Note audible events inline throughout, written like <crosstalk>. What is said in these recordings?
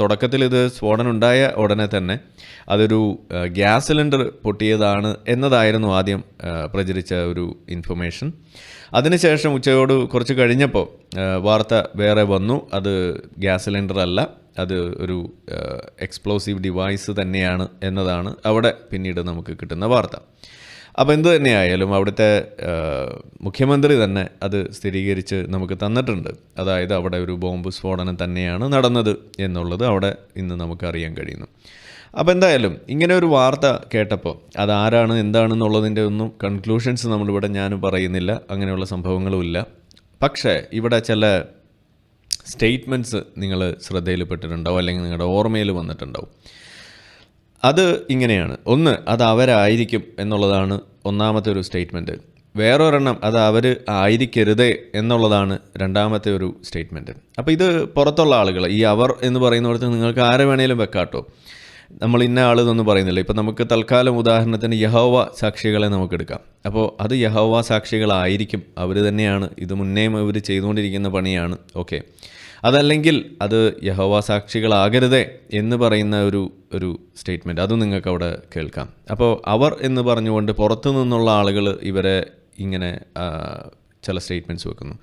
തുടക്കത്തിൽ ഇത് സ്ഫോടനം ഉണ്ടായ ഉടനെ തന്നെ അതൊരു ഗ്യാസ് സിലിണ്ടർ പൊട്ടിയതാണ് എന്നതായിരുന്നു ആദ്യം പ്രചരിച്ച ഒരു ഇൻഫർമേഷൻ അതിനുശേഷം ഉച്ചയോട് കുറച്ച് കഴിഞ്ഞപ്പോൾ വാർത്ത വേറെ വന്നു. അത് ഗ്യാസ് സിലിണ്ടർ അല്ല അത് ഒരു എക്സ്പ്ലോസീവ് ഡിവൈസ് തന്നെയാണ് എന്നതാണ് അവിടെ പിന്നീട് നമുക്ക് കിട്ടുന്ന വാർത്ത. അപ്പോൾ എന്തു തന്നെയായാലും അവിടുത്തെ മുഖ്യമന്ത്രി തന്നെ അത് സ്ഥിരീകരിച്ച് നമുക്ക് തന്നിട്ടുണ്ട്. അതായത് അവിടെ ഒരു ബോംബ് സ്ഫോടനം തന്നെയാണ് നടന്നത് എന്നുള്ളത് അവിടെ ഇന്ന് നമുക്കറിയാൻ കഴിയുന്നു. അപ്പോൾ എന്തായാലും ഇങ്ങനെ ഒരു വാർത്ത കേട്ടപ്പോൾ അതാരാണ് എന്താണെന്നുള്ളതിന്റെ ഒന്നും കൺക്ലൂഷൻസ് നമ്മളിവിടെ ഞാൻ പറയുന്നില്ല. അങ്ങനെയുള്ള സംഭവങ്ങളുമില്ല പക്ഷേ ഇവിടെ ചില സ്റ്റേറ്റ്മെന്റ്സ് നിങ്ങൾ ശ്രദ്ധയിൽപ്പെട്ടിട്ടുണ്ടാവും അല്ലെങ്കിൽ നിങ്ങളുടെ ഓർമ്മയിൽ വന്നിട്ടുണ്ടാവും. അത് ഇങ്ങനെയാണ്. ഒന്ന് അത് അവരായിരിക്കും എന്നുള്ളതാണ് ഒന്നാമത്തെ ഒരു സ്റ്റേറ്റ്മെന്റ് വേറൊരെണ്ണം അത് അവർ ആയിരിക്കരുതേ എന്നുള്ളതാണ് രണ്ടാമത്തെ ഒരു സ്റ്റേറ്റ്മെന്റ് അപ്പോൾ ഇത് പുറത്തുള്ള ആളുകൾ ഈ അവർ എന്ന് പറയുന്നിടത്ത് നിങ്ങൾക്ക് ആരെ വേണേലും വെക്കാട്ടോ. നമ്മൾ ഇന്ന ആൾ എന്നൊന്നും പറയുന്നില്ല. ഇപ്പം നമുക്ക് തൽക്കാലം ഉദാഹരണത്തിന് യഹോവ സാക്ഷികളെ നമുക്ക് എടുക്കാം. അപ്പോൾ അത് യഹോവ സാക്ഷികളായിരിക്കും. അവർ തന്നെയാണ്. ഇത് മുന്നേയും അവർ ചെയ്തുകൊണ്ടിരിക്കുന്ന പണിയാണ്. ഓക്കെ. അതല്ലെങ്കിൽ അത് യഹോവ സാക്ഷികളാകരുതേ എന്ന് പറയുന്ന ഒരു ഒരു സ്റ്റേറ്റ്മെന്റ് അതും നിങ്ങൾക്ക് അവിടെ കേൾക്കാം. അപ്പോൾ അവർ എന്ന് പറഞ്ഞുകൊണ്ട് പുറത്തു നിന്നുള്ള ആളുകൾ ഇവരെ ഇങ്ങനെ ചില സ്റ്റേറ്റ്മെന്റ്സ് വെക്കുന്നു.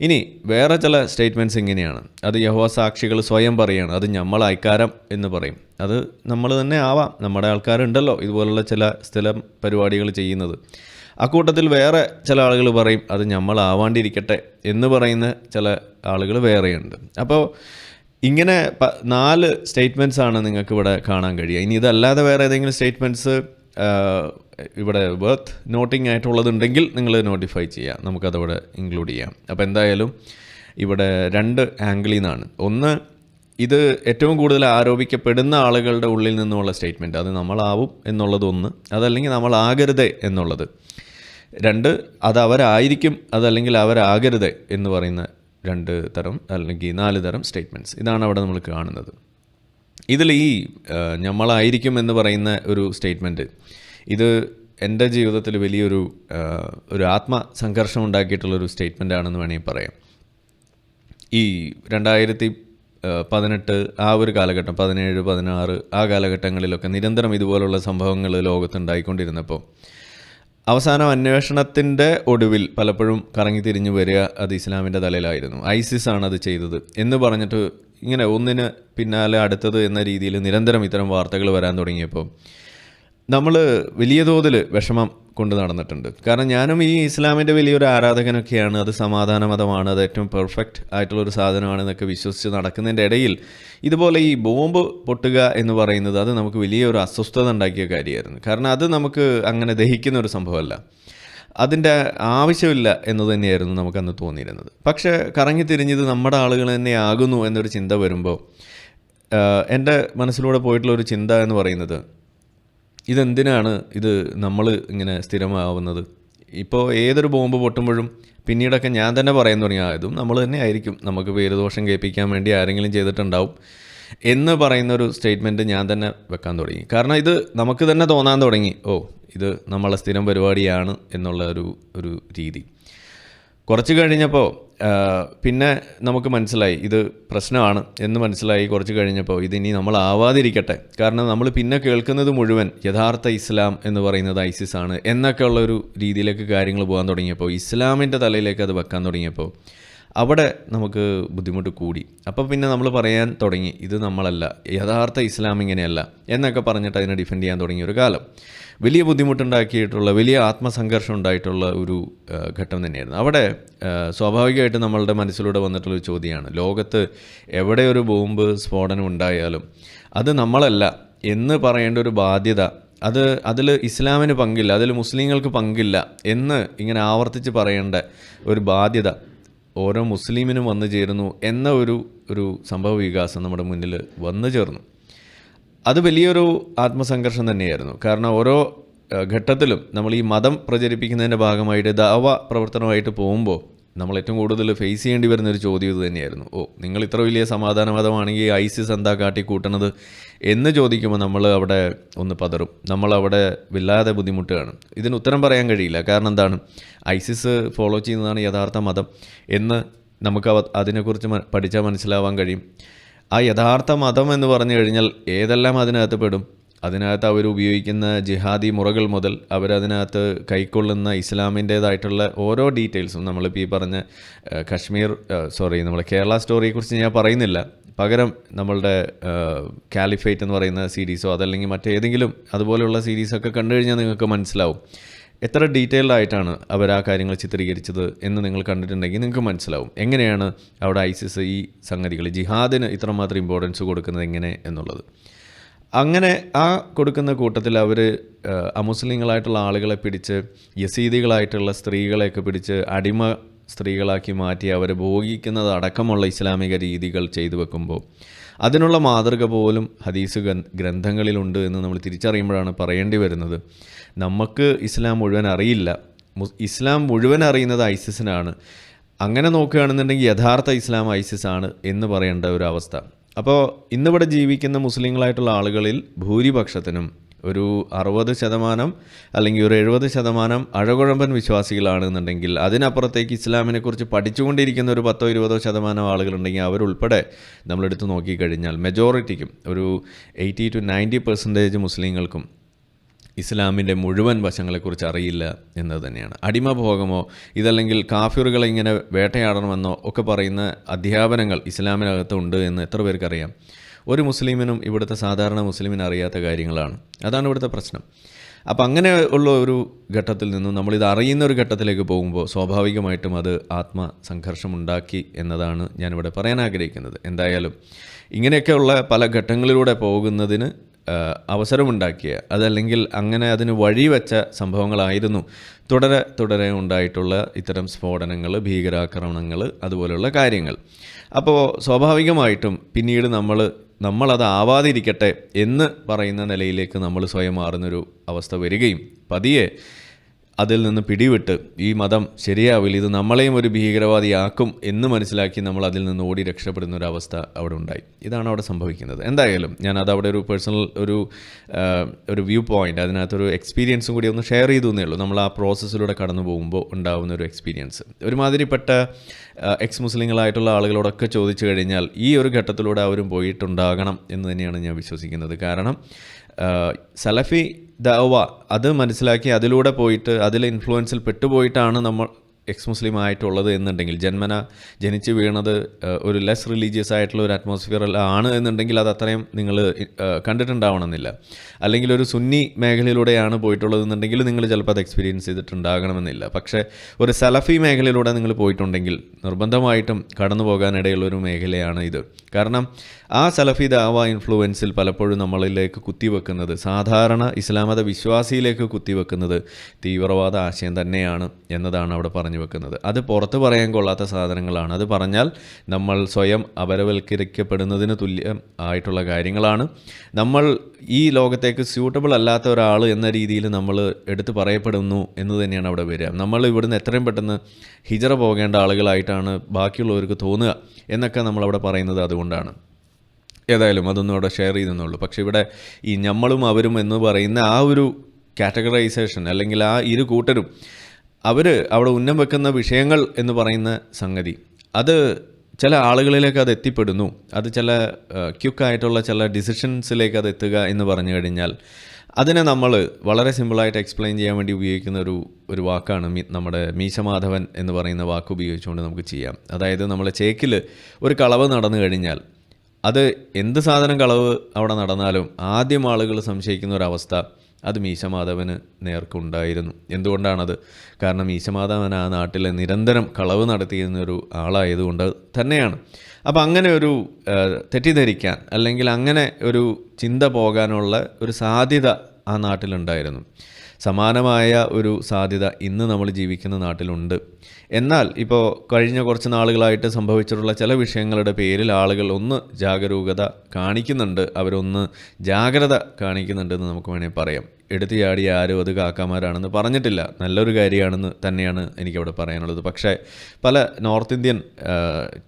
ഇനി വേറെ ചില സ്റ്റേറ്റ്മെന്റ്സ് ഇങ്ങനെയാണ്. അത് യഹോവ സാക്ഷികൾ സ്വയം പറയുകയാണ് അത് നമ്മൾ അയക്കാരം എന്ന് പറയും. അത് നമ്മൾ തന്നെ ആവാം. നമ്മുടെ ആൾക്കാരുണ്ടല്ലോ. ഇതുപോലുള്ള ചില സ്ഥലം പരിപാടികൾ ചെയ്യുന്നത്. അക്കൂട്ടത്തിൽ വേറെ ചില ആളുകൾ പറയും അത് നമ്മളാവാണ്ടിരിക്കട്ടെ എന്ന് പറയുന്ന ചില ആളുകൾ വേറെയുണ്ട്. അപ്പോൾ ഇങ്ങനെ നാല് സ്റ്റേറ്റ്മെന്റ്സ് ആണ് നിങ്ങൾക്ക് ഇവിടെ കാണാൻ കഴിയുക. ഇനി ഇതല്ലാതെ വേറെ ഏതെങ്കിലും സ്റ്റേറ്റ്മെന്റ്സ് ഇവിടെ വർത്ത് നോട്ടിംഗ് ആയിട്ടുള്ളതുണ്ടെങ്കിൽ നിങ്ങൾ നോട്ടിഫൈ ചെയ്യുക. നമുക്കതവിടെ ഇൻക്ലൂഡ് ചെയ്യാം. അപ്പോൾ എന്തായാലും ഇവിടെ രണ്ട് ആംഗിളിൽ നിന്നാണ് ഒന്ന് ഇത് ഏറ്റവും കൂടുതൽ ആരോപിക്കപ്പെടുന്ന ആളുകളുടെ ഉള്ളിൽ നിന്നുള്ള സ്റ്റേറ്റ്മെന്റ് അത് നമ്മളാവും എന്നുള്ളതൊന്ന് അതല്ലെങ്കിൽ നമ്മളാകരുതേ എന്നുള്ളത്. രണ്ട് അത് അവരായിരിക്കും അതല്ലെങ്കിൽ അവരാകരുത് എന്ന് പറയുന്ന രണ്ട് തരം അല്ലെങ്കിൽ നാല് തരം സ്റ്റേറ്റ്മെന്റ്സ് ഇതാണ് അവിടെ നമ്മൾ കാണുന്നത്. ഇതിൽ ഈ നമ്മളായിരിക്കും എന്ന് പറയുന്ന ഒരു സ്റ്റേറ്റ്മെന്റ് ഇത് എന്റെ ജീവിതത്തിൽ വലിയൊരു ഒരു ആത്മസംഘർഷം ഉണ്ടാക്കിയിട്ടുള്ളൊരു സ്റ്റേറ്റ്മെന്റ് ആണെന്ന് വേണമെങ്കിൽ പറയാം. ഈ രണ്ടായിരത്തി പതിനെട്ട് ആ ഒരു കാലഘട്ടം പതിനേഴ് പതിനാറ് ആ കാലഘട്ടങ്ങളിലൊക്കെ നിരന്തരം ഇതുപോലുള്ള സംഭവങ്ങൾ ലോകത്തുണ്ടായിക്കൊണ്ടിരുന്നപ്പോൾ അവസാനം അന്വേഷണത്തിന്റെ ഒടുവിൽ പലപ്പോഴും കറങ്ങി തിരിഞ്ഞു വരിക അത് ഇസ്ലാമിന്റെ തലയിലായിരുന്നു. ഐസിസ് ആണ് അത് ചെയ്തത് എന്ന് പറഞ്ഞിട്ട് ഇങ്ങനെ ഒന്നിന് പിന്നാലെ അടുത്തത് എന്ന രീതിയിൽ നിരന്തരം ഇത്തരം വാർത്തകൾ വരാൻ തുടങ്ങിയപ്പോൾ നമ്മൾ വലിയ തോതിൽ വിഷമം കൊണ്ട് നടന്നിട്ടുണ്ട്. കാരണം ഞാനും ഈ ഇസ്ലാമിന്റെ വലിയൊരു ആരാധകനൊക്കെയാണ്. അത് സമാധാന മതമാണ്. അത് ഏറ്റവും പെർഫെക്റ്റ് ആയിട്ടുള്ളൊരു സാധനമാണെന്നൊക്കെ വിശ്വസിച്ച് നടക്കുന്നതിന്റെ ഇടയിൽ ഇതുപോലെ ഈ ബോംബ് പൊട്ടുക എന്ന് പറയുന്നത് അത് നമുക്ക് വലിയൊരു അസ്വസ്ഥത ഉണ്ടാക്കിയ കാര്യമായിരുന്നു. കാരണം അത് നമുക്ക് അങ്ങനെ ദഹിക്കുന്ന ഒരു സംഭവമല്ല. അതിന്റെ ആവശ്യമില്ല എന്ന് തന്നെയായിരുന്നു നമുക്കന്ന് തോന്നിയിരുന്നത്. പക്ഷേ കറങ്ങി തിരിഞ്ഞത് നമ്മുടെ ആളുകൾ തന്നെ ആകുന്നു എന്നൊരു ചിന്ത വരുമ്പോൾ എന്റെ മനസ്സിലൂടെ പോയിട്ടുള്ള ഒരു ചിന്ത എന്ന് പറയുന്നത് ഇതെന്തിനാണ് ഇത് നമ്മൾ ഇങ്ങനെ സ്ഥിരമാവുന്നത്? ഇപ്പോൾ ഏതൊരു ബോംബ് പൊട്ടുമ്പോഴും പിന്നീടൊക്കെ ഞാൻ തന്നെ പറയാൻ തുടങ്ങി ആയതും നമ്മൾ തന്നെ ആയിരിക്കും. നമുക്ക് പേരുദോഷം കേൾപ്പിക്കാൻ വേണ്ടി ആരെങ്കിലും ചെയ്തിട്ടുണ്ടാവും. എന്ന് പറയുന്ന ഒരു സ്റ്റേറ്റ്മെന്റ് ഞാൻ തന്നെ വെക്കാൻ തുടങ്ങി. കാരണം ഇത് നമുക്ക് തന്നെ തോന്നാൻ തുടങ്ങി. ഓ ഇത് നമ്മളെ സ്ഥിരം പരിപാടിയാണ് എന്നുള്ള ഒരു ഒരു രീതി. കുറച്ച് കഴിഞ്ഞപ്പോൾ പിന്നെ നമുക്ക് മനസ്സിലായി ഇത് പ്രശ്നമാണ് എന്ന് മനസ്സിലായി കുറച്ച് കഴിഞ്ഞപ്പോൾ ഇതിനി നമ്മൾ ആവാതിരിക്കട്ടെ. കാരണം നമ്മൾ പിന്നെ കേൾക്കുന്നത് മുഴുവൻ യഥാർത്ഥ ഇസ്ലാം എന്ന് പറയുന്നത് ഐസിസ് ആണ് എന്നൊക്കെ ഉള്ളൊരു രീതിയിലേക്ക് കാര്യങ്ങൾ പോകാൻ തുടങ്ങിയപ്പോൾ ഇസ്ലാമിന്റെ തലയിലേക്ക് അത് വെക്കാൻ തുടങ്ങിയപ്പോൾ അവിടെ നമുക്ക് ബുദ്ധിമുട്ട് കൂടി. അപ്പോൾ പിന്നെ നമ്മൾ പറയാൻ തുടങ്ങി ഇത് നമ്മളല്ല യഥാർത്ഥ ഇസ്ലാം ഇങ്ങനെയല്ല എന്നൊക്കെ പറഞ്ഞിട്ട് അതിനെ ഡിഫെൻഡ് ചെയ്യാൻ തുടങ്ങിയ ഒരു കാലം. വലിയ ബുദ്ധിമുട്ടുണ്ടാക്കിയിട്ടുള്ള വലിയ ആത്മസംഘർഷം ഉണ്ടായിട്ടുള്ള ഒരു ഘട്ടം തന്നെയായിരുന്നു. അവിടെ സ്വാഭാവികമായിട്ട് നമ്മളുടെ മനസ്സിലൂടെ വന്നിട്ടുള്ള ഒരു ചോദ്യമാണ്. ലോകത്ത് എവിടെ ഒരു ബോംബ് സ്ഫോടനം ഉണ്ടായാലും അത് നമ്മളല്ല എന്ന് പറയേണ്ട ഒരു ബാധ്യത അത് അതിൽ ഇസ്ലാമിന് പങ്കില്ല അതിൽ മുസ്ലിങ്ങൾക്ക് പങ്കില്ല എന്ന് ഇങ്ങനെ ആവർത്തിച്ച് പറയേണ്ട ഒരു ബാധ്യത ഓരോ മുസ്ലിമിനും വന്നു ചേരുന്നു എന്ന ഒരു ഒരു സംഭവ വികാസം നമ്മുടെ മുന്നിൽ വന്നു ചേർന്നു. അത് വലിയൊരു ആത്മസംഘർഷം തന്നെയായിരുന്നു. കാരണം ഓരോ ഘട്ടത്തിലും നമ്മൾ ഈ മതം പ്രചരിപ്പിക്കുന്നതിന്റെ ഭാഗമായിട്ട് ദാവ പ്രവർത്തനമായിട്ട് പോകുമ്പോൾ നമ്മൾ ഏറ്റവും കൂടുതൽ ഫേസ് ചെയ്യേണ്ടി വരുന്ന ഒരു ചോദ്യം ഇത് തന്നെയായിരുന്നു. ഓ നിങ്ങൾ ഇത്ര വലിയ സമാധാന മതമാണെങ്കിൽ ഐസിസ് എന്താ കാട്ടി കൂട്ടണത് എന്ന് ചോദിക്കുമ്പോൾ നമ്മൾ അവിടെ ഒന്ന് പതറും. നമ്മൾ അവിടെ വല്ലാതെ ബുദ്ധിമുട്ടുകയാണ്. ഇതിന് ഉത്തരം പറയാൻ കഴിയില്ല. കാരണം എന്താണ്? ഐസിസ് ഫോളോ ചെയ്യുന്നതാണ് യഥാർത്ഥ മതം എന്ന് നമുക്ക് അതിനെക്കുറിച്ച് പഠിച്ചാൽ മനസ്സിലാവാൻ കഴിയും. ആ യഥാർത്ഥ മതം എന്ന് പറഞ്ഞു കഴിഞ്ഞാൽ ഏതെല്ലാം അതിനകത്ത് പെടും? അതിനകത്ത് അവർ ഉപയോഗിക്കുന്ന ജിഹാദി മുറകൾ മുതൽ അവരതിനകത്ത് കൈക്കൊള്ളുന്ന ഇസ്ലാമിന്റേതായിട്ടുള്ള ഓരോ ഡീറ്റെയിൽസും നമ്മളിപ്പോൾ ഈ പറഞ്ഞ കശ്മീർ സോറി നമ്മളെ കേരള സ്റ്റോറിയെക്കുറിച്ച് ഞാൻ പറയുന്നില്ല. പകരം നമ്മളുടെ കാലിഫേറ്റ് എന്ന് പറയുന്ന സീരീസോ അതല്ലെങ്കിൽ മറ്റേതെങ്കിലും അതുപോലെയുള്ള സീരീസൊക്കെ കണ്ടു കഴിഞ്ഞാൽ നിങ്ങൾക്ക് മനസ്സിലാവും. എത്ര ഡീറ്റെയിൽഡ് ആയിട്ടാണ് അവർ ആ കാര്യങ്ങൾ ചിത്രീകരിച്ചത് എന്ന് നിങ്ങൾ കണ്ടിട്ടുണ്ടെങ്കിൽ നിങ്ങൾക്ക് മനസ്സിലാവും. എങ്ങനെയാണ് അവിടെ ഐസിസ് ഈ സംഗതികൾ ജിഹാദിന് ഇത്രമാത്രം ഇമ്പോർട്ടൻസ് കൊടുക്കുന്നത് എങ്ങനെ എന്നുള്ളത്. അങ്ങനെ ആ കൊടുക്കുന്ന കൂട്ടത്തിൽ അവർ അമുസ്ലിങ്ങളായിട്ടുള്ള ആളുകളെ പിടിച്ച് യസീദികളായിട്ടുള്ള സ്ത്രീകളെയൊക്കെ പിടിച്ച് അടിമ സ്ത്രീകളാക്കി മാറ്റി അവരെ ഭോഗിക്കുന്നത് അടക്കമുള്ള ഇസ്ലാമിക രീതികൾ ചെയ്തു വെക്കുമ്പോൾ അതിനുള്ള മാതൃക പോലും ഹദീസ് ഗ്രന്ഥ- ഗ്രന്ഥങ്ങളിലുണ്ട് എന്ന് നമ്മൾ തിരിച്ചറിയുമ്പോഴാണ് പറയേണ്ടി വരുന്നത്. നമുക്ക് ഇസ്ലാം മുഴുവൻ അറിയില്ല. ഇസ്ലാം മുഴുവൻ അറിയുന്നത് ഐസിസിനാണ്. അങ്ങനെ നോക്കുകയാണെന്നുണ്ടെങ്കിൽ യഥാർത്ഥ ഇസ്ലാം ഐസിസ് ആണ് എന്ന് പറയേണ്ട ഒരു അവസ്ഥ. അപ്പോൾ ഇന്നിവിടെ ജീവിക്കുന്ന മുസ്ലിങ്ങളായിട്ടുള്ള ആളുകളിൽ ഭൂരിപക്ഷത്തിനും ഒരു അറുപത് ശതമാനം അല്ലെങ്കിൽ ഒരു എഴുപത് ശതമാനം അഴകുഴമ്പൻ വിശ്വാസികളാണെന്നുണ്ടെങ്കിൽ അതിനപ്പുറത്തേക്ക് ഇസ്ലാമിനെക്കുറിച്ച് പഠിച്ചുകൊണ്ടിരിക്കുന്ന ഒരു പത്തോ ഇരുപതോ ശതമാനം ആളുകളുണ്ടെങ്കിൽ അവരുൾപ്പെടെ നമ്മളെടുത്ത് നോക്കിക്കഴിഞ്ഞാൽ മെജോറിറ്റിക്കും ഒരു എയ്റ്റി ടു നയന്റി പെർസെന്റേജ് മുസ്ലിങ്ങൾക്കും ഇസ്ലാമിന്റെ മുഴുവൻ വശങ്ങളെക്കുറിച്ച് അറിയില്ല എന്നത് തന്നെയാണ്. അടിമഭോഗമോ ഇതല്ലെങ്കിൽ കാഫിറുകളെ ഇങ്ങനെ വേട്ടയാടണമെന്നോ ഒക്കെ പറയുന്ന അധ്യാപനങ്ങൾ ഇസ്ലാമിനകത്തുണ്ട് എന്ന് എത്ര പേർക്കറിയാം? ഒരു മുസ്ലിമിനും ഇവിടുത്തെ സാധാരണ മുസ്ലിമിന് അറിയാത്ത കാര്യങ്ങളാണ്. അതാണ് ഇവിടുത്തെ പ്രശ്നം. അപ്പം അങ്ങനെ ഉള്ള ഒരു ഘട്ടത്തിൽ നിന്നും നമ്മളിത് അറിയുന്ന ഒരു ഘട്ടത്തിലേക്ക് പോകുമ്പോൾ സ്വാഭാവികമായിട്ടും അത് ആത്മസംഘർഷമുണ്ടാക്കി എന്നതാണ് ഞാനിവിടെ പറയാൻ ആഗ്രഹിക്കുന്നത്. എന്തായാലും ഇങ്ങനെയൊക്കെയുള്ള പല ഘട്ടങ്ങളിലൂടെ പോകുന്നതിന് അവസരമുണ്ടാക്കിയ അതല്ലെങ്കിൽ അങ്ങനെ അതിന് വഴിവെച്ച സംഭവങ്ങളായിരുന്നു. തുടരെ തുടരെ ഉണ്ടായിട്ടുള്ള ഇത്തരം സ്ഫോടനങ്ങൾ ഭീകരാക്രമണങ്ങൾ അതുപോലെയുള്ള കാര്യങ്ങൾ. അപ്പോൾ സ്വാഭാവികമായിട്ടും പിന്നീട് നമ്മൾ നമ്മളത് ആവാതിരിക്കട്ടെ എന്ന് പറയുന്ന നിലയിലേക്ക് നമ്മൾ സ്വയം മാറുന്നൊരു അവസ്ഥ വരികയും പതിയെ അതിൽ നിന്ന് പിടിവിട്ട് ഈ മതം ശരിയാവില്ല. ഇത് നമ്മളെയും ഒരു ഭീകരവാദിയാക്കും എന്ന് മനസ്സിലാക്കി നമ്മൾ അതിൽ നിന്ന് ഓടി രക്ഷപ്പെടുന്ന ഒരു അവസ്ഥ അവിടെ ഉണ്ടായി. ഇതാണ് അവിടെ സംഭവിക്കുന്നത്. എന്തായാലും ഞാൻ അത് അവിടെ ഒരു പേഴ്സണൽ ഒരു ഒരു വ്യൂ പോയിന്റ് അതിനകത്തൊരു എക്സ്പീരിയൻസും കൂടി ഒന്ന് ഷെയർ ചെയ്തു എന്നേ ഉള്ളൂ. നമ്മൾ ആ പ്രോസസ്സിലൂടെ കടന്നു പോകുമ്പോൾ ഉണ്ടാകുന്ന ഒരു എക്സ്പീരിയൻസ് ഒരുമാതിരിപ്പെട്ട എക്സ് മുസ്ലിങ്ങളായിട്ടുള്ള ആളുകളോടൊക്കെ ചോദിച്ചു കഴിഞ്ഞാൽ ഈ ഒരു ഘട്ടത്തിലൂടെ അവരും പോയിട്ടുണ്ടാകണം എന്ന് തന്നെയാണ് ഞാൻ വിശ്വസിക്കുന്നത്. കാരണം സലഫി ദവ അത് മനസ്സിലാക്കി അതിലൂടെ പോയിട്ട് അതിൽ ഇൻഫ്ലുവൻസിൽ പെട്ടുപോയിട്ടാണ് നമ്മൾ എക്സ് മുസ്ലിം ആയിട്ടുള്ളത് എന്നുണ്ടെങ്കിൽ. ജന്മന ജനിച്ച് വീണത് ഒരു ലെസ് റിലീജിയസ് ആയിട്ടുള്ള ഒരു അറ്റ്മോസ്ഫിയറിൽ ആണ് എന്നുണ്ടെങ്കിൽ അത് അത്രയും നിങ്ങൾ കണ്ടിട്ടുണ്ടാവണമെന്നില്ല. അല്ലെങ്കിൽ ഒരു സുന്നി മേഖലയിലൂടെയാണ് പോയിട്ടുള്ളത് എന്നുണ്ടെങ്കിൽ നിങ്ങൾ ചിലപ്പോൾ അത് എക്സ്പീരിയൻസ് ചെയ്തിട്ടുണ്ടാകണമെന്നില്ല. പക്ഷേ ഒരു സലഫി മേഖലയിലൂടെ നിങ്ങൾ പോയിട്ടുണ്ടെങ്കിൽ നിർബന്ധമായിട്ടും കടന്നു പോകാനിടയുള്ള ഒരു മേഖലയാണ് ഇത്. കാരണം ആ സലഫി ദാവ ഇൻഫ്ലുവൻസിൽ പലപ്പോഴും നമ്മളിലേക്ക് കുത്തിവെക്കുന്നത്. സാധാരണ ഇസ്ലാമത വിശ്വാസിയിലേക്ക് കുത്തിവെക്കുന്നത് തീവ്രവാദ ആശയം തന്നെയാണ് എന്നതാണ് അവിടെ പറഞ്ഞു വെക്കുന്നത്. അത് പുറത്ത് പറയാൻ കൊള്ളാത്ത സാധനങ്ങളാണ്. അത് പറഞ്ഞാൽ നമ്മൾ സ്വയം അപരവൽക്കരിക്കപ്പെടുന്നതിന് തുല്യം ആയിട്ടുള്ള കാര്യങ്ങളാണ്. നമ്മൾ ഈ ലോകത്തേക്ക് സ്യൂട്ടബിൾ അല്ലാത്ത ഒരാൾ എന്ന രീതിയിൽ നമ്മൾ എടുത്തു പറയപ്പെടുന്നു എന്ന് തന്നെയാണ് അവിടെ വരിക. നമ്മൾ ഇവിടുന്ന് എത്രയും പെട്ടെന്ന് ഹിജറ പോകേണ്ട ആളുകളായിട്ടാണ് ബാക്കിയുള്ളവർക്ക് തോന്നുക എന്നൊക്കെ നമ്മളവിടെ പറയുന്നത് അതുകൊണ്ടാണ്. ഏതായാലും അതൊന്നും അവിടെ ഷെയർ ചെയ്തെന്നുള്ളൂ പക്ഷേ ഇവിടെ ഈ ഞമ്മളും അവരും എന്ന് പറയുന്ന ആ ഒരു കാറ്റഗറൈസേഷൻ അല്ലെങ്കിൽ ആ ഇരു കൂട്ടരും അവർ അവിടെ ഉന്നം വെക്കുന്ന വിഷയങ്ങൾ എന്ന് പറയുന്ന സംഗതി അത് ചില ആളുകളിലേക്ക് അത് എത്തിപ്പെടുന്നു. അത് ചില ക്യുക്കായിട്ടുള്ള ചില ഡിസിഷൻസിലേക്ക് അത് എത്തുക എന്ന് പറഞ്ഞു കഴിഞ്ഞാൽ അതിനെ നമ്മൾ വളരെ സിമ്പിളായിട്ട് എക്സ്പ്ലെയിൻ ചെയ്യാൻ വേണ്ടി ഉപയോഗിക്കുന്ന ഒരു ഒരു വാക്കാണ് നമ്മുടെ മീശമാധവൻ എന്ന് പറയുന്ന വാക്ക് ഉപയോഗിച്ചുകൊണ്ട് നമുക്ക് ചെയ്യാം. അതായത് നമ്മൾ ചേക്കിൽ ഒരു കളവ് നടന്നു കഴിഞ്ഞാൽ അത് എന്ത് സാധനം കളവ് അവിടെ നടന്നാലും ആദ്യം ആളുകൾ സംശയിക്കുന്ന ഒരവസ്ഥ അത് മീശമാധവന് നേർക്കുണ്ടായിരുന്നു. എന്തുകൊണ്ടാണത്? കാരണം മീശമാധവൻ ആ നാട്ടിൽ നിരന്തരം കളവ് നടത്തിയിരുന്ന ഒരു ആളായതുകൊണ്ട് തന്നെയാണ്. അപ്പോൾ അങ്ങനെ ഒരു തെറ്റിദ്ധരിക്കാൻ അല്ലെങ്കിൽ അങ്ങനെ ഒരു ചിന്ത പോകാനുള്ള ഒരു സാധ്യത ആ നാട്ടിലുണ്ടായിരുന്നു. സമാനമായ ഒരു സാധ്യത ഇന്ന് നമ്മൾ ജീവിക്കുന്ന നാട്ടിലുണ്ട്. എന്നാൽ ഇപ്പോൾ കഴിഞ്ഞ കുറച്ച് നാളുകളായിട്ട് സംഭവിച്ചിട്ടുള്ള ചില വിഷയങ്ങളുടെ പേരിൽ ആളുകൾ ഒന്ന് ജാഗരൂകത കാണിക്കുന്നുണ്ട്. അവരൊന്ന് ജാഗ്രത കാണിക്കുന്നുണ്ടെന്ന് നമുക്ക് വേണമെങ്കിൽ പറയാം. എടുത്തു ചാടി ആരും അത് കാക്കാമാരാണെന്ന് പറഞ്ഞിട്ടില്ല. നല്ലൊരു കാര്യമാണെന്ന് തന്നെയാണ് എനിക്കവിടെ പറയാനുള്ളത്. പക്ഷേ പല നോർത്ത് ഇന്ത്യൻ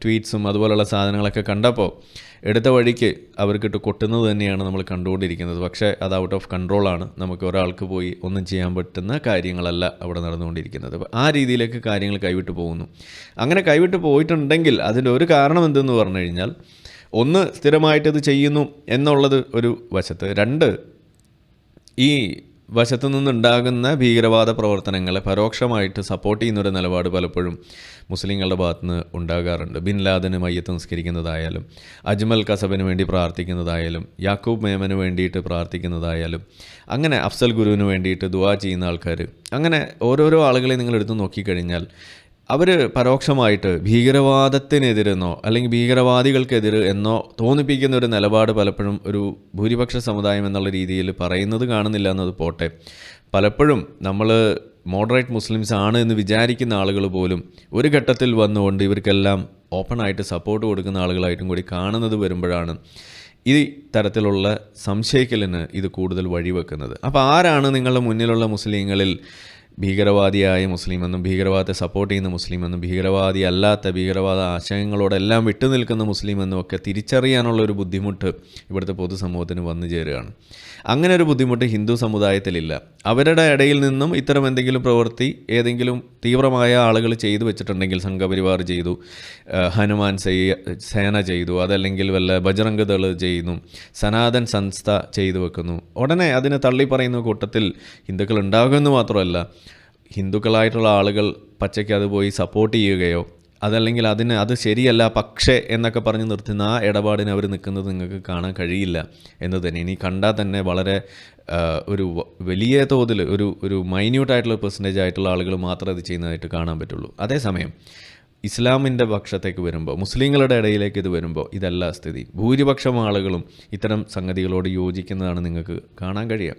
ട്വീറ്റ്സും അതുപോലുള്ള സാധനങ്ങളൊക്കെ കണ്ടപ്പോൾ എടുത്ത വഴിക്ക് അവർക്കിട്ട് കൊട്ടുന്നത് തന്നെയാണ് നമ്മൾ കണ്ടുകൊണ്ടിരിക്കുന്നത്. പക്ഷേ അത് ഔട്ട് ഓഫ് കൺട്രോളാണ് നമുക്ക് ഒരാൾക്ക് പോയി ഒന്നും ചെയ്യാൻ പറ്റുന്ന കാര്യങ്ങളല്ല അവിടെ നടന്നുകൊണ്ടിരിക്കുന്നത്. ആ രീതിയിലേക്ക് കാര്യങ്ങൾ കൈവിട്ട് പോകുന്നു. അങ്ങനെ കൈവിട്ട് പോയിട്ടുണ്ടെങ്കിൽ അതിന്റെ ഒരു കാരണം എന്തെന്ന് പറഞ്ഞു കഴിഞ്ഞാൽ ഒന്ന് സ്ഥിരമായിട്ടത് ചെയ്യുന്നു എന്നുള്ളത് ഒരു വശത്ത്. രണ്ട് ഈ വശത്തു നിന്നുണ്ടാകുന്ന ഭീകരവാദ പ്രവർത്തനങ്ങളെ പരോക്ഷമായിട്ട് സപ്പോർട്ട് ചെയ്യുന്നൊരു നിലപാട് പലപ്പോഴും മുസ്ലിങ്ങളുടെ ഭാഗത്ത് നിന്ന് ഉണ്ടാകാറുണ്ട്. ബിൻ ലാദന് മയ്യത്ത് നിസ്കരിക്കുന്നതായാലും അജ്മൽ കസബിന് വേണ്ടി പ്രാർത്ഥിക്കുന്നതായാലും യാക്കൂബ് മേമന് വേണ്ടിയിട്ട് പ്രാർത്ഥിക്കുന്നതായാലും അങ്ങനെ അഫ്സൽ ഗുരുവിന് വേണ്ടിയിട്ട് ദുവാ ചെയ്യുന്ന ആൾക്കാർ അങ്ങനെ ഓരോരോ ആളുകളെ നിങ്ങൾ എടുത്തു നോക്കിക്കഴിഞ്ഞാൽ അവർ പരോക്ഷമായിട്ട് ഭീകരവാദത്തിനെതിരെന്നോ അല്ലെങ്കിൽ ഭീകരവാദികൾക്കെതിരെ എന്നോ തോന്നിപ്പിക്കുന്ന ഒരു നിലപാട് പലപ്പോഴും ഒരു ഭൂരിപക്ഷ സമുദായം എന്നുള്ള രീതിയിൽ പറയുന്നത് കാണുന്നില്ല എന്നത് പോട്ടെ. പലപ്പോഴും നമ്മൾ മോഡറേറ്റ് മുസ്ലിംസ് ആണ് എന്ന് വിചാരിക്കുന്ന ആളുകൾ പോലും ഒരു ഘട്ടത്തിൽ വന്നുകൊണ്ട് ഇവർക്കെല്ലാം ഓപ്പണായിട്ട് സപ്പോർട്ട് കൊടുക്കുന്ന ആളുകളായിട്ടും കൂടി കാണുന്നത് വരുമ്പോഴാണ് ഈ തരത്തിലുള്ള സംശയിക്കലിന് ഇത് കൂടുതൽ വഴിവെക്കുന്നത്. അപ്പോൾ ആരാണ് നിങ്ങളുടെ മുന്നിലുള്ള മുസ്ലിങ്ങളിൽ ഭീകരവാദിയായ മുസ്ലിമെന്നും ഭീകരവാദത്തെ സപ്പോർട്ട് ചെയ്യുന്ന മുസ്ലിമെന്നും ഭീകരവാദി അല്ലാത്ത ഭീകരവാദ ആശയങ്ങളോടെല്ലാം വിട്ടുനിൽക്കുന്ന മുസ്ലിമെന്നും ഒക്കെ തിരിച്ചറിയാനുള്ള ഒരു ബുദ്ധിമുട്ട് ഇവിടുത്തെ പൊതുസമൂഹത്തിന് വന്നു ചേരുകയാണ്. അങ്ങനെ ഒരു ബുദ്ധിമുട്ട് ഹിന്ദു സമുദായത്തിലില്ല. അവരുടെ ഇടയിൽ നിന്നും ഇത്തരം എന്തെങ്കിലും പ്രവൃത്തി ഏതെങ്കിലും തീവ്രമായ ആളുകൾ ചെയ്തു വെച്ചിട്ടുണ്ടെങ്കിൽ സംഘപരിവാർ ചെയ്തു ഹനുമാൻ സേന ചെയ്തു അതല്ലെങ്കിൽ വല്ല ബജറംഗദൾ ചെയ്യുന്നു സനാതൻ സംസ്ഥ ചെയ്തു വെക്കുന്നു. ഉടനെ അതിനെ തള്ളി പറയുന്ന കൂട്ടത്തിൽ ഹിന്ദുക്കൾ ഉണ്ടാകുമെന്ന് മാത്രമല്ല ഹിന്ദുക്കളായിട്ടുള്ള ആളുകൾ പച്ചയ്ക്ക് അത് പോയി സപ്പോർട്ട് ചെയ്യുകയോ അതല്ലെങ്കിൽ അതിന് അത് ശരിയല്ല പക്ഷേ എന്നൊക്കെ പറഞ്ഞ് നിർത്തുന്ന ആ ഇടപാടിന് അവർ നിൽക്കുന്നത് നിങ്ങൾക്ക് കാണാൻ കഴിയില്ല എന്ന് തന്നെ. ഇനി കണ്ടാൽ തന്നെ വളരെ ഒരു വലിയ തോതിൽ ഒരു ഒരു മൈന്യൂട്ടായിട്ടുള്ള പെർസെന്റേജ് ആയിട്ടുള്ള ആളുകൾ മാത്രമേ അത് ചെയ്യുന്നതായിട്ട് കാണാൻ പറ്റുള്ളൂ. അതേസമയം ഇസ്ലാമിന്റെ പക്ഷത്തേക്ക് വരുമ്പോൾ മുസ്ലിങ്ങളുടെ ഇടയിലേക്ക് ഇത് വരുമ്പോൾ ഇതല്ല സ്ഥിതി. ഭൂരിപക്ഷം ആളുകളും ഇത്തരം സംഗതികളോട് യോജിക്കുന്നതാണ് നിങ്ങൾക്ക് കാണാൻ കഴിയുക.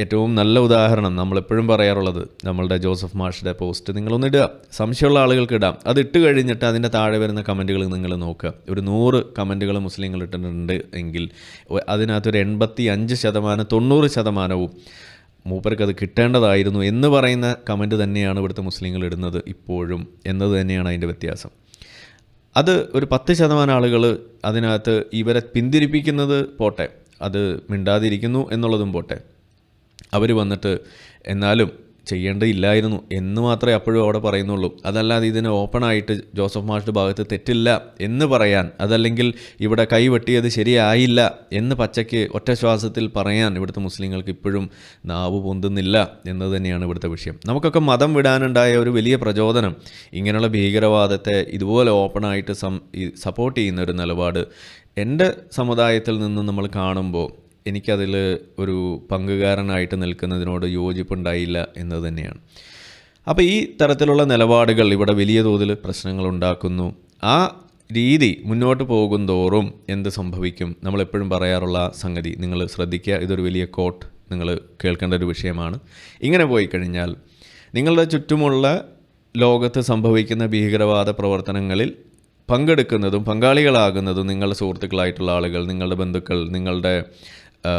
ഏറ്റവും നല്ല ഉദാഹരണം നമ്മളെപ്പോഴും പറയാറുള്ളത് നമ്മളുടെ ജോസഫ് മാഷിന്റെ പോസ്റ്റ് നിങ്ങളൊന്ന് ഇടുക. സംശയമുള്ള ആളുകൾക്ക് ഇടാം. അത് ഇട്ട് കഴിഞ്ഞിട്ട് അതിന്റെ താഴെ വരുന്ന കമന്റുകൾ നിങ്ങൾ നോക്കുക. ഒരു നൂറ് കമന്റുകൾ മുസ്ലിങ്ങൾ ഇട്ടിട്ടുണ്ട് എങ്കിൽ അതിനകത്തൊരു എൺപത്തി അഞ്ച് ശതമാനം തൊണ്ണൂറ് ശതമാനവും മൂപ്പർക്ക് അത് കിട്ടേണ്ടതായിരുന്നു എന്ന് പറയുന്ന കമന്റ് തന്നെയാണ് ഇവിടുത്തെ മുസ്ലിങ്ങൾ ഇടുന്നത് ഇപ്പോഴും എന്നത് തന്നെയാണ് അതിന്റെ വ്യത്യാസം. അത് ഒരു പത്ത് ശതമാനം ആളുകൾ അതിനകത്ത് ഇവരെ പിന്തിരിപ്പിക്കുന്നത് പോട്ടെ. അത് മിണ്ടാതിരിക്കുന്നു എന്നുള്ളതും പോട്ടെ. അവർ വന്നിട്ട് എന്നാലും ചെയ്യേണ്ടതില്ലായിരുന്നു എന്ന് മാത്രമേ അപ്പോഴും അവിടെ പറയുന്നുള്ളൂ. അതല്ലാതെ ഇതിന് ഓപ്പണായിട്ട് ജോസഫ് മാഷിന്റെ ഭാഗത്ത് തെറ്റില്ല എന്ന് പറയാൻ അതല്ലെങ്കിൽ ഇവിടെ കൈവെട്ടിയത് ശരിയായില്ല എന്ന് പച്ചയ്ക്ക് ഒറ്റ ശ്വാസത്തിൽ പറയാൻ ഇവിടുത്തെ മുസ്ലിങ്ങൾക്ക് ഇപ്പോഴും നാവ് പൊന്തുന്നില്ല എന്നത് തന്നെയാണ് ഇവിടുത്തെ വിഷയം. നമുക്കൊക്കെ മതം വിടാനുണ്ടായ ഒരു വലിയ പ്രചോദനം ഇങ്ങനെയുള്ള ഭീകരവാദത്തെ ഇതുപോലെ ഓപ്പണായിട്ട് സം സപ്പോർട്ട് ചെയ്യുന്ന ഒരു നിലപാട് എന്റെ സമുദായത്തിൽ നിന്ന് നമ്മൾ കാണുമ്പോൾ എനിക്കതിൽ ഒരു പങ്കുകാരനായിട്ട് നിൽക്കുന്നതിനോട് യോജിപ്പുണ്ടായില്ല എന്നത് തന്നെയാണ്. അപ്പോൾ ഈ തരത്തിലുള്ള നിലപാടുകൾ ഇവിടെ വലിയ തോതിൽ പ്രശ്നങ്ങൾ ഉണ്ടാക്കുന്നു. ആ രീതി മുന്നോട്ട് പോകും തോറും എന്ത് സംഭവിക്കും? നമ്മളെപ്പോഴും പറയാറുള്ള സംഗതി നിങ്ങൾ ശ്രദ്ധിക്കുക ഇതൊരു വലിയ കോട്ട് നിങ്ങൾ കേൾക്കേണ്ട ഒരു വിഷയമാണ്. ഇങ്ങനെ പോയി കഴിഞ്ഞാൽ നിങ്ങളുടെ ചുറ്റുമുള്ള ലോകത്ത് സംഭവിക്കുന്ന ഭീകരവാദ പ്രവർത്തനങ്ങളിൽ പങ്കെടുക്കുന്നതും പങ്കാളികളാകുന്നതും നിങ്ങളുടെ സുഹൃത്തുക്കളായിട്ടുള്ള ആളുകൾ നിങ്ങളുടെ ബന്ധുക്കൾ നിങ്ങളുടെ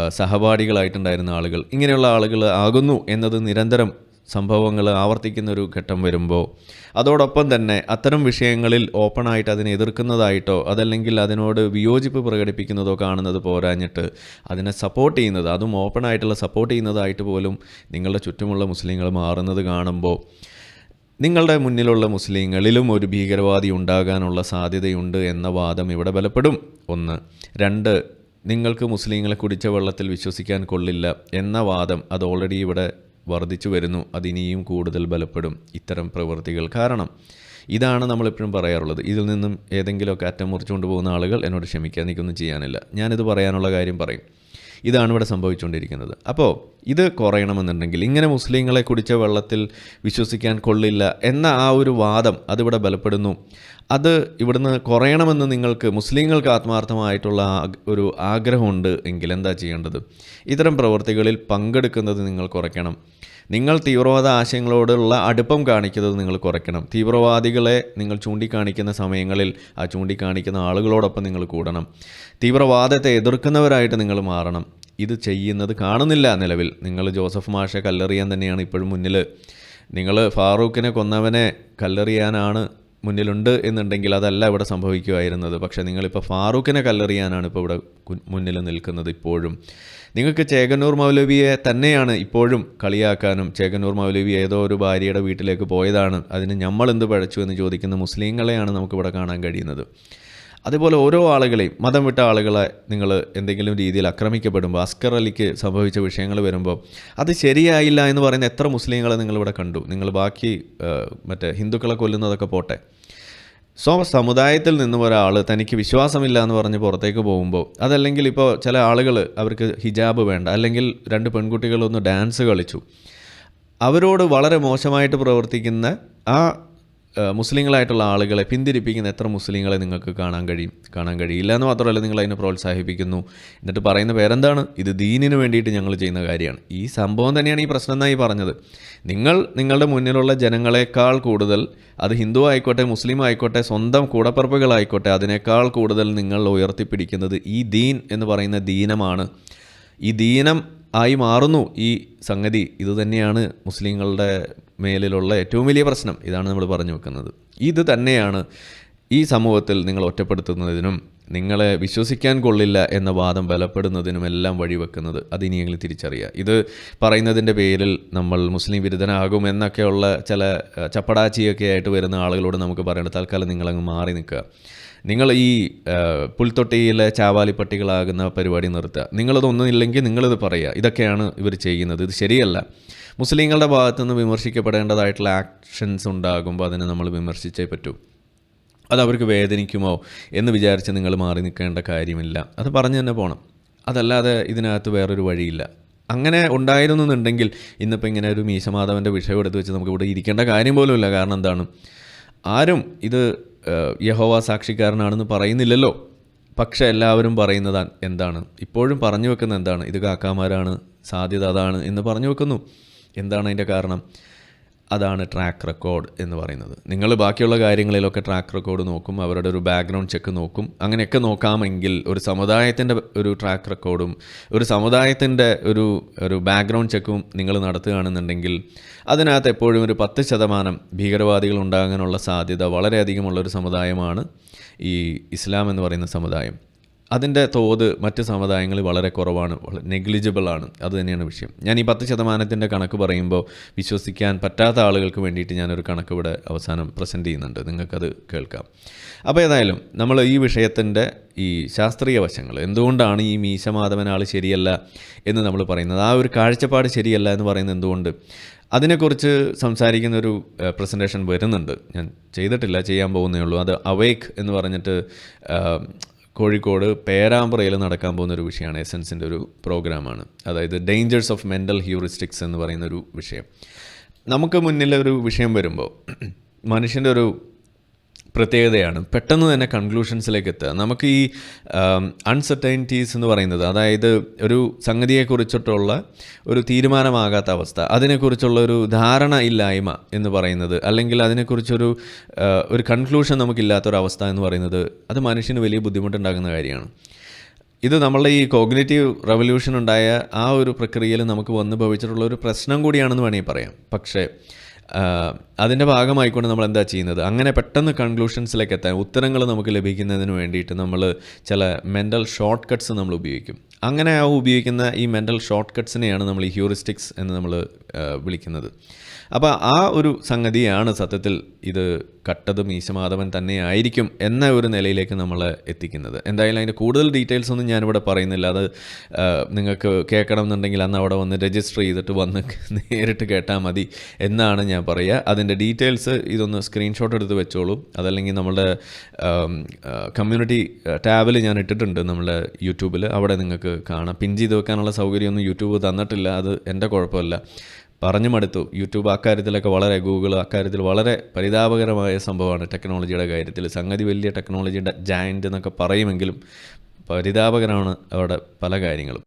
സഹപാഠികളായിട്ടുണ്ടായിരുന്ന ആളുകൾ. ഇങ്ങനെയുള്ള ആളുകൾ ആകുന്നു എന്നത് നിരന്തരം സംഭവങ്ങൾ ആവർത്തിക്കുന്ന ഒരു ഘട്ടം വരുമ്പോൾ അതോടൊപ്പം തന്നെ അത്തരം വിഷയങ്ങളിൽ ഓപ്പണായിട്ട് അതിനെ എതിർക്കുന്നതായിട്ടോ അതല്ലെങ്കിൽ അതിനോട് വിയോജിപ്പ് പ്രകടിപ്പിക്കുന്നതോ കാണുന്നത് പോരാഞ്ഞിട്ട് അതിനെ സപ്പോർട്ട് ചെയ്യുന്നത് അതും ഓപ്പണായിട്ടുള്ള സപ്പോർട്ട് ചെയ്യുന്നതായിട്ട് പോലും നിങ്ങളുടെ ചുറ്റുമുള്ള മുസ്ലിങ്ങൾ മാറുന്നത് കാണുമ്പോൾ നിങ്ങളുടെ മുന്നിലുള്ള മുസ്ലിങ്ങളിലും ഒരു ഭീകരവാദി ഉണ്ടാകാനുള്ള സാധ്യതയുണ്ട് എന്ന വാദം ഇവിടെ ബലപ്പെടും. ഒന്ന്. രണ്ട് നിങ്ങൾക്ക് മുസ്ലിങ്ങളെ കുടിച്ച വെള്ളത്തിൽ വിശ്വസിക്കാൻ കൊള്ളില്ല എന്ന വാദം അത് ഓൾറെഡി ഇവിടെ വർദ്ധിച്ചു വരുന്നു. അതിനിയും കൂടുതൽ ബലപ്പെടും ഇത്തരം പ്രവൃത്തികൾ കാരണം. ഇതാണ് നമ്മളെപ്പോഴും പറയാറുള്ളത്. ഇതിൽ നിന്നും ഏതെങ്കിലുമൊക്കെ അറ്റം മുറിച്ചുകൊണ്ട് പോകുന്ന ആളുകൾ എന്നോട് ക്ഷമിക്കാൻ എനിക്കൊന്നും ചെയ്യാനില്ല. ഞാനിത് പറയാനുള്ള കാര്യം പറയും. ഇതാണ് ഇവിടെ സംഭവിച്ചുകൊണ്ടിരിക്കുന്നത്. അപ്പോൾ ഇത് കുറയണമെന്നുണ്ടെങ്കിൽ ഇങ്ങനെ മുസ്ലിങ്ങളെ കുടിച്ച വെള്ളത്തിൽ വിശ്വസിക്കാൻ കൊള്ളില്ല എന്ന ആ ഒരു വാദം അതിവിടെ ബലപ്പെടുന്നു. അത് ഇവിടുന്ന് കുറയണമെന്ന് നിങ്ങൾക്ക് മുസ്ലിങ്ങൾക്ക് ആത്മാർത്ഥമായിട്ടുള്ള ഒരു ആഗ്രഹമുണ്ട് എങ്കിൽ എന്താ ചെയ്യേണ്ടത്? ഇത്തരം പ്രവൃത്തികളിൽ പങ്കെടുക്കുന്നത് നിങ്ങൾ കുറയ്ക്കണം. നിങ്ങൾ തീവ്രവാദ ആശയങ്ങളോടുള്ള അടുപ്പം കാണിക്കുന്നത് നിങ്ങൾ കുറയ്ക്കണം. തീവ്രവാദികളെ നിങ്ങൾ ചൂണ്ടിക്കാണിക്കുന്ന സമയങ്ങളിൽ ആ ചൂണ്ടിക്കാണിക്കുന്ന ആളുകളോടൊപ്പം നിങ്ങൾ കൂടണം. തീവ്രവാദത്തെ എതിർക്കുന്നവരായിട്ട് നിങ്ങൾ മാറണം. ഇത് ചെയ്യുന്നത് കാണുന്നില്ല നിലവിൽ. നിങ്ങൾ ജോസഫ് മാഷെ കല്ലെറിയാൻ തന്നെയാണ് ഇപ്പോഴും മുന്നിൽ. നിങ്ങൾ ഫാറൂഖിനെ കൊന്നവനെ കല്ലെറിയാനാണ് മുന്നിലുണ്ട് എന്നുണ്ടെങ്കിൽ അതല്ല ഇവിടെ സംഭവിക്കുമായിരുന്നത്. പക്ഷേ നിങ്ങളിപ്പോൾ ഫാറൂഖിനെ കല്ലെറിയാനാണ് ഇപ്പോൾ ഇവിടെ മുന്നിൽ നിൽക്കുന്നത് ഇപ്പോഴും. നിങ്ങൾക്ക് ചേകന്നൂർ മൗലവിയെ തന്നെയാണ് ഇപ്പോഴും കളിയാക്കാനും ചേകന്നൂർ മൗലവി ഏതോ ഒരു ഭാര്യയുടെ വീട്ടിലേക്ക് പോയതാണ്. അതിന് നമ്മൾ എന്ത് പഴച്ചു എന്ന് ചോദിക്കുന്ന മുസ്ലിങ്ങളെയാണ് നമുക്കിവിടെ കാണാൻ കഴിയുന്നത്. അതുപോലെ ഓരോ ആളുകളെയും മതം വിട്ട ആളുകളെ നിങ്ങൾ എന്തെങ്കിലും രീതിയിൽ ആക്രമിക്കപ്പെടുമ്പോൾ അസ്കർ അലിക്ക് സംഭവിച്ച വിഷയങ്ങൾ വരുമ്പോൾ അത് ശരിയായില്ല എന്ന് പറയുന്ന എത്ര മുസ്ലിങ്ങളെ നിങ്ങളിവിടെ കണ്ടു? നിങ്ങൾ ബാക്കി മറ്റേ ഹിന്ദുക്കളെ കൊല്ലുന്നതൊക്കെ പോട്ടെ. സ്വ സമുദായത്തിൽ നിന്നും ഒരാൾ തനിക്ക് വിശ്വാസമില്ല എന്ന് പറഞ്ഞ് പുറത്തേക്ക് പോകുമ്പോൾ അതല്ലെങ്കിൽ ഇപ്പോൾ ചില ആളുകൾ അവർക്ക് ഹിജാബ് വേണ്ട അല്ലെങ്കിൽ രണ്ട് പെൺകുട്ടികളൊന്ന് ഡാൻസ് കളിച്ചു. അവരോട് വളരെ മോശമായിട്ട് പ്രവർത്തിക്കുന്ന ആ, മുസ്ലിങ്ങളായിട്ടുള്ള ആളുകളെ പിന്തിരിപ്പിക്കുന്ന എത്ര മുസ്ലിങ്ങളെ നിങ്ങൾക്ക് കാണാൻ കഴിയും കാണാൻ കഴിയില്ല എന്ന് മാത്രമല്ല നിങ്ങൾ അതിനെ പ്രോത്സാഹിപ്പിക്കുന്നു. എന്നിട്ട് പറയുന്ന പേരെന്താണ്? ഇത് ദീനിന് വേണ്ടിയിട്ട് ഞങ്ങൾ ചെയ്യുന്ന കാര്യമാണ്. ഈ സംഭവം തന്നെയാണ് ഈ പ്രശ്നം എന്നായി പറഞ്ഞത്. നിങ്ങൾ നിങ്ങളുടെ മുന്നിലുള്ള ജനങ്ങളെക്കാൾ കൂടുതൽ അത് ഹിന്ദു ആയിക്കോട്ടെ മുസ്ലിം ആയിക്കോട്ടെ സ്വന്തം കൂടപ്പറപ്പുകളായിക്കോട്ടെ അതിനേക്കാൾ കൂടുതൽ നിങ്ങൾ ഉയർത്തിപ്പിടിക്കുന്നത് ഈ ദീൻ എന്ന് പറയുന്ന ദീനമാണ്. ഈ ദീനം ആയി മാറുന്നു. ഈ സംഗതി ഇതുതന്നെയാണ് മുസ്ലിങ്ങളുടെ മേലിലുള്ള ഏറ്റവും വലിയ പ്രശ്നം. ഇതാണ് നമ്മൾ പറഞ്ഞു വെക്കുന്നത്. ഇത് തന്നെയാണ് ഈ സമൂഹത്തിൽ നിങ്ങൾ ഒറ്റപ്പെടുത്തുന്നതിനും നിങ്ങളെ വിശ്വസിക്കാൻ കൊള്ളില്ല എന്ന വാദം ബലപ്പെടുന്നതിനുമെല്ലാം വഴിവെക്കുന്നത് അത് ഞങ്ങൾ തിരിച്ചറിയുക. ഇത് പറയുന്നതിന്റെ പേരിൽ നമ്മൾ മുസ്ലിം വിരുദ്ധനാകും എന്നൊക്കെയുള്ള ചില ചപ്പടാച്ചിയൊക്കെ ആയിട്ട് വരുന്ന ആളുകളോട് നമുക്ക് പറയേണ്ട തൽക്കാലം നിങ്ങളങ്ങ് മാറി നിൽക്കുക. നിങ്ങൾ ഈ പുൽത്തൊട്ടിയിലെ ചാവാലി പട്ടികളാകുന്ന പരിപാടി നിർത്തുക. നിങ്ങളതൊന്നുമില്ലെങ്കിൽ നിങ്ങളിത് പറയുക. ഇതൊക്കെയാണ് ഇവർ ചെയ്യുന്നത്. ഇത് ശരിയല്ല. മുസ്ലിങ്ങളുടെ ഭാഗത്തുനിന്ന് വിമർശിക്കപ്പെടേണ്ടതായിട്ടുള്ള ആക്ഷൻസ് ഉണ്ടാകുമ്പോൾ അതിനെ നമ്മൾ വിമർശിച്ചേ പറ്റൂ. അത് അവർക്ക് വേദനിക്കുമോ എന്ന് വിചാരിച്ച് നിങ്ങൾ മാറി നിൽക്കേണ്ട കാര്യമില്ല. അത് പറഞ്ഞു തന്നെ പോകണം അതല്ലാതെ ഇതിനകത്ത് വേറൊരു വഴിയില്ല. അങ്ങനെ ഉണ്ടായിരുന്നു എന്നുണ്ടെങ്കിൽ ഇന്നിപ്പോൾ ഇങ്ങനെ ഒരു മീശമാധവന്റെ വിഷയം എടുത്ത് വെച്ച് നമുക്ക് ഇവിടെ ഇരിക്കേണ്ട കാര്യം പോലുമില്ല. കാരണം എന്താണ്? ആരും ഇത് യഹോവ സാക്ഷിക്കാരനാണെന്ന് പറയുന്നില്ലല്ലോ. പക്ഷെ എല്ലാവരും പറയുന്നത് എന്താണ്? ഇപ്പോഴും പറഞ്ഞു വെക്കുന്ന എന്താണ്? ഇത് കാക്കാമാരാണ് സാധ്യത അതാണ് എന്ന് പറഞ്ഞു വെക്കുന്നു. എന്താണ് അതിന്റെ കാരണം? അതാണ് ട്രാക്ക് റെക്കോർഡ് എന്ന് പറയുന്നത്. നിങ്ങൾ ബാക്കിയുള്ള കാര്യങ്ങളിലൊക്കെ ട്രാക്ക് റെക്കോർഡ് നോക്കും അവരുടെ ഒരു ബാക്ക്ഗ്രൗണ്ട് ചെക്ക് നോക്കും. അങ്ങനെയൊക്കെ നോക്കാമെങ്കിൽ ഒരു സമുദായത്തിന്റെ ഒരു ട്രാക്ക് റെക്കോർഡും ഒരു സമുദായത്തിന്റെ ഒരു ഒരു ബാക്ക്ഗ്രൗണ്ട് ചെക്കും നിങ്ങൾ നടത്തുകയാണെന്നുണ്ടെങ്കിൽ അതിനകത്ത് എപ്പോഴും ഒരു പത്ത് ശതമാനം ഭീകരവാദികൾ ഉണ്ടാകാനുള്ള സാധ്യത വളരെയധികമുള്ള ഒരു സമുദായമാണ് ഈ ഇസ്ലാം എന്ന് പറയുന്ന സമുദായം. അതിന്റെ തോത് മറ്റ് സമുദായങ്ങളിൽ വളരെ കുറവാണ് നെഗ്ലിജിബിൾ ആണ്. അത് തന്നെയാണ് വിഷയം. ഞാൻ ഈ പത്ത് ശതമാനത്തിന്റെ കണക്ക് പറയുമ്പോൾ വിശ്വസിക്കാൻ പറ്റാത്ത ആളുകൾക്ക് വേണ്ടിയിട്ട് ഞാനൊരു കണക്ക് ഇവിടെ അവസാനം പ്രസന്റ് ചെയ്യുന്നുണ്ട്. നിങ്ങൾക്കത് കേൾക്കാം. അപ്പോൾ ഏതായാലും നമ്മൾ ഈ വിഷയത്തിന്റെ ഈ ശാസ്ത്രീയ വശങ്ങൾ എന്തുകൊണ്ടാണ് ഈ മീശമാധവൻ ആൾ ശരിയല്ല എന്ന് നമ്മൾ പറയുന്നത്? ആ ഒരു കാഴ്ചപ്പാട് ശരിയല്ല എന്ന് പറയുന്നത് എന്തുകൊണ്ട്? അതിനെക്കുറിച്ച് സംസാരിക്കുന്ന ഒരു പ്രസന്റേഷൻ വരുന്നുണ്ട്. ഞാൻ ചെയ്തിട്ടില്ല ചെയ്യാൻ പോകുന്നേ ഉള്ളൂ. അത് അവേക്ക് എന്ന് പറഞ്ഞിട്ട് കോഴിക്കോട് പേരാമ്പ്രയിൽ നടക്കാൻ പോകുന്ന ഒരു വിഷയമാണ് എസൻസിന്റെ ഒരു പ്രോഗ്രാമാണ്. അതായത് ഡേഞ്ചേഴ്സ് ഓഫ് മെന്റൽ ഹ്യൂറിസ്റ്റിക്സ് എന്ന് പറയുന്ന ഒരു വിഷയം. നമുക്ക് മുന്നിലൊരു വിഷയം വരുമ്പോൾ മനുഷ്യന്റെ ഒരു പ്രത്യേകതയാണ്. പെട്ടെന്ന് തന്നെ കൺക്ലൂഷൻസിലേക്ക് എത്തുക നമുക്ക് ഈ അൺസർട്ടൈനിറ്റീസ് എന്ന് പറയുന്നത് അതായത് ഒരു സംഗതിയെക്കുറിച്ചിട്ടുള്ള ഒരു തീരുമാനമാകാത്ത അവസ്ഥ അതിനെക്കുറിച്ചുള്ള ഒരു ധാരണ ഇല്ലായ്മ എന്ന് പറയുന്നത് അല്ലെങ്കിൽ അതിനെക്കുറിച്ചൊരു ഒരു കൺക്ലൂഷൻ നമുക്കില്ലാത്തൊരവസ്ഥ എന്ന് പറയുന്നത് അത് മനുഷ്യന് വലിയ ബുദ്ധിമുട്ടുണ്ടാകുന്ന കാര്യമാണ്. ഇത് നമ്മളുടെ ഈ കോഗ്നേറ്റീവ് റവല്യൂഷൻ ഉണ്ടായ ആ ഒരു പ്രക്രിയയിൽ നമുക്ക് വന്നു ഭവിച്ചിട്ടുള്ള ഒരു പ്രശ്നം കൂടിയാണെന്ന് വേണമെങ്കിൽ പറയാം. പക്ഷേ അതിന്റെ ഭാഗമായിക്കൊണ്ട് നമ്മൾ എന്താ ചെയ്യുന്നത്? അങ്ങനെ പെട്ടെന്ന് കൺക്ലൂഷൻസിലേക്ക് എത്താൻ ഉത്തരങ്ങൾ നമുക്ക് ലഭിക്കുന്നതിന് വേണ്ടിയിട്ട് നമ്മൾ ചില മെന്റൽ ഷോർട്ട് കട്ട്സ് നമ്മൾ ഉപയോഗിക്കും. അങ്ങനെ ആ ഉപയോഗിക്കുന്ന ഈ മെന്റൽ ഷോർട്ട് കട്ട്സിനെയാണ് നമ്മൾ ഈ ഹ്യൂറിസ്റ്റിക്സ് എന്ന് നമ്മൾ വിളിക്കുന്നത്. അപ്പോൾ ആ ഒരു സംഗതിയാണ് സത്യത്തിൽ ഇത് കട്ടത് മീശമാധവൻ തന്നെ ആയിരിക്കും എന്ന ഒരു നിലയിലേക്ക് നമ്മൾ എത്തിക്കുന്നത്. എന്തായാലും അതിന്റെ കൂടുതൽ ഡീറ്റെയിൽസ് ഒന്നും ഞാനിവിടെ പറയുന്നില്ല. അത് നിങ്ങൾക്ക് കേൾക്കണം എന്നുണ്ടെങ്കിൽ അന്ന് അവിടെ വന്ന് രജിസ്റ്റർ ചെയ്തിട്ട് വന്ന് <laughs> നേരിട്ട് കേട്ടാൽ മതി എന്നാണ് ഞാൻ പറയുക. അതിന്റെ ഡീറ്റെയിൽസ് ഇതൊന്ന് സ്ക്രീൻഷോട്ട് എടുത്ത് വെച്ചോളൂ. അതല്ലെങ്കിൽ നമ്മുടെ കമ്മ്യൂണിറ്റി ടാബിൽ ഞാൻ ഇട്ടിട്ടുണ്ട് നമ്മുടെ യൂട്യൂബിൽ. അവിടെ നിങ്ങൾക്ക് കാണാം. പിൻ ചെയ്ത് വെക്കാനുള്ള സൗകര്യമൊന്നും യൂട്യൂബ് തന്നിട്ടില്ല. അത് എന്റെ കുഴപ്പമല്ല. പറഞ്ഞു മടുത്തു യൂട്യൂബ് അക്കാര്യത്തിലൊക്കെ വളരെ ഗൂഗിൾ അക്കാര്യത്തിൽ വളരെ പരിതാപകരമായ സംഭവമാണ് ടെക്നോളജിയുടെ കാര്യത്തിൽ. സംഗതി വലിയ ടെക്നോളജിയുടെ ജയന്റ് എന്നൊക്കെ പറയുമെങ്കിലും പരിതാപകരമാണ് അവിടെ പല കാര്യങ്ങളും.